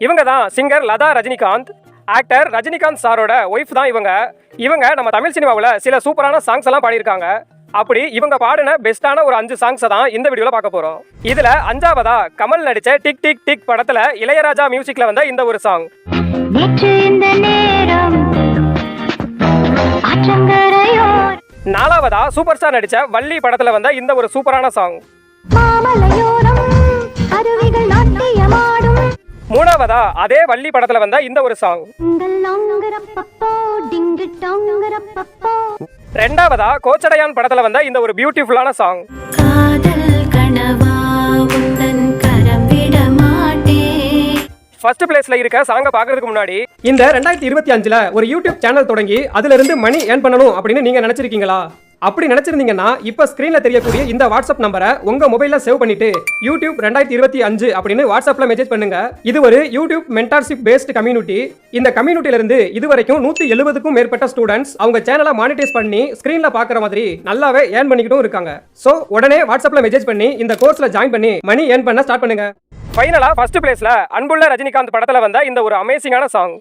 இவங்க தான் singer Latha Rajinikanth actor Rajinikanth சாரோட ஒய்ஃப் தான் இவங்க. இவங்க நம்ம தமிழ் சினிமாவில் சில சூப்பரான சாங்ஸ் எல்லாம் பாடியிருக்காங்க. அப்படி இவங்க பாடின பெஸ்ட்டான ஒரு அஞ்சு சாங்ஸை தான் இந்த வீடியோவில் பார்க்க போகிறோம் இதில் அஞ்சாவதா கமல் நடித்த டிக் டிக் டிக் படத்தில் இளையராஜா மியூசிக்கில் வந்த இந்த ஒரு சாங் நாலாவதா சூப்பர் ஸ்டார் நடித்த வள்ளி படத்தில் வந்த இந்த ஒரு சூப்பரான சாங் அருவிகள் மூணாவதா? அதே வள்ளி படத்துல வந்த இந்த ஒரு சாங் ரெண்டாவதா? கோச்சடையான் படத்துல வந்த இந்த ஒரு பியூட்டிஃபுல்லான சாங் ஃபர்ஸ்ட் பிளேஸ்ல இருக்க சாங்க பாக்குறதுக்கு முன்னாடி இந்த ரெண்டாயிரத்தி இருபத்தி அஞ்சுல ஒரு யூடியூப் சேனல் தொடங்கி அதுல இருந்து மணி ஏர்ன் பண்ணணும் அப்படின்னு நீங்க நினைச்சிருக்கீங்களா? அப்படி நினைச்சிருந்தீங்கன்னா இப்போ ஸ்க்ரீனில் தெரியக்கூடிய இந்த வாட்ஸ்அப் நம்பரை உங்க மொபைலில் சேவ் பண்ணிட்டு யூடியூப் ரெண்டாயிரத்தி இருபத்தி அஞ்சு அப்படின்னு வாட்ஸ்அப்ல மெசேஜ் பண்ணுங்க. இது ஒரு யூடியூப் மென்டார்ஷிப் பேஸ்ட் கம்யூனிட்டி இந்த கம்யூனிட்டில இருந்து இதுவரைக்கும் நூத்தி எழுபதுக்கும் மேற்பட்ட ஸ்டூடெண்ட்ஸ் அவங்க சேனலை மானிட்டைஸ் பண்ணி ஸ்க்ரீனில் பாக்குற மாதிரி நல்லாவே ஏர்ன் பண்ணிக்கிட்டும் இருக்காங்க. ஸோ உடனே வாட்ஸ்அப்ல மெசேஜ் பண்ணி இந்த கோர்ஸ்ல ஜாயின் பண்ணி மணி ஏர்ன் பண்ண ஸ்டார்ட் பண்ணுங்க. ஃபைனலா ஃபர்ஸ்ட் பிளேஸ்ல அன்புள்ள ரஜினிகாந்த் படத்துல வந்த இந்த ஒரு அமேசிங்கான சாங்